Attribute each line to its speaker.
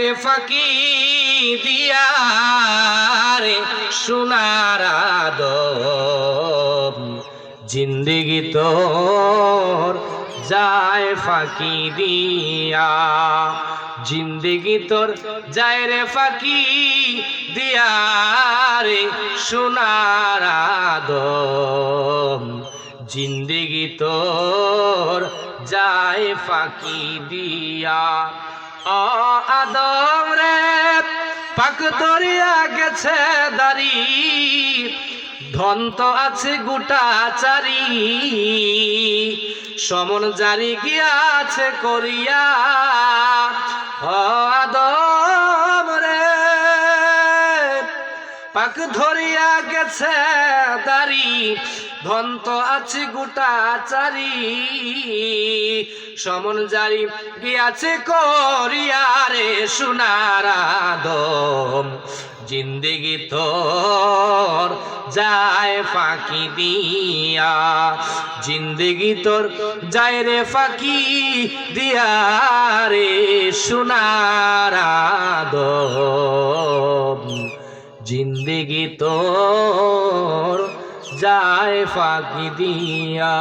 Speaker 1: রে ফাঁকি দিয়া রে সোনার জিন্দিগি তোর যায় ফাঁকি দিয়া। জিন্দিগি তোর যায় রে ফাঁকি দিয়া রে সোনার আদম জিন্দিগি তোর যায় ফাঁকি দিয়া। আদম রে, পাক দরিয়া গেছে দাড়ি। ধন তো আছে গোটা চারি। সমন জারি গিয়াছে করিয়া। আদম রে, পাক ধরিয়া গেছে দাড়ি। ধন আছে গোটা চারি। সমন জারি গিয়াছে করিয়া রে সোনার দম জিন্দেগি তোর যায় ফাঁকি দিয়া। জিন্দেগি তোর যায় রে ফাঁকি দিয়া রে সোনার আদম। জিন্দেগি তোর যায় ফাঁকি দিয়া।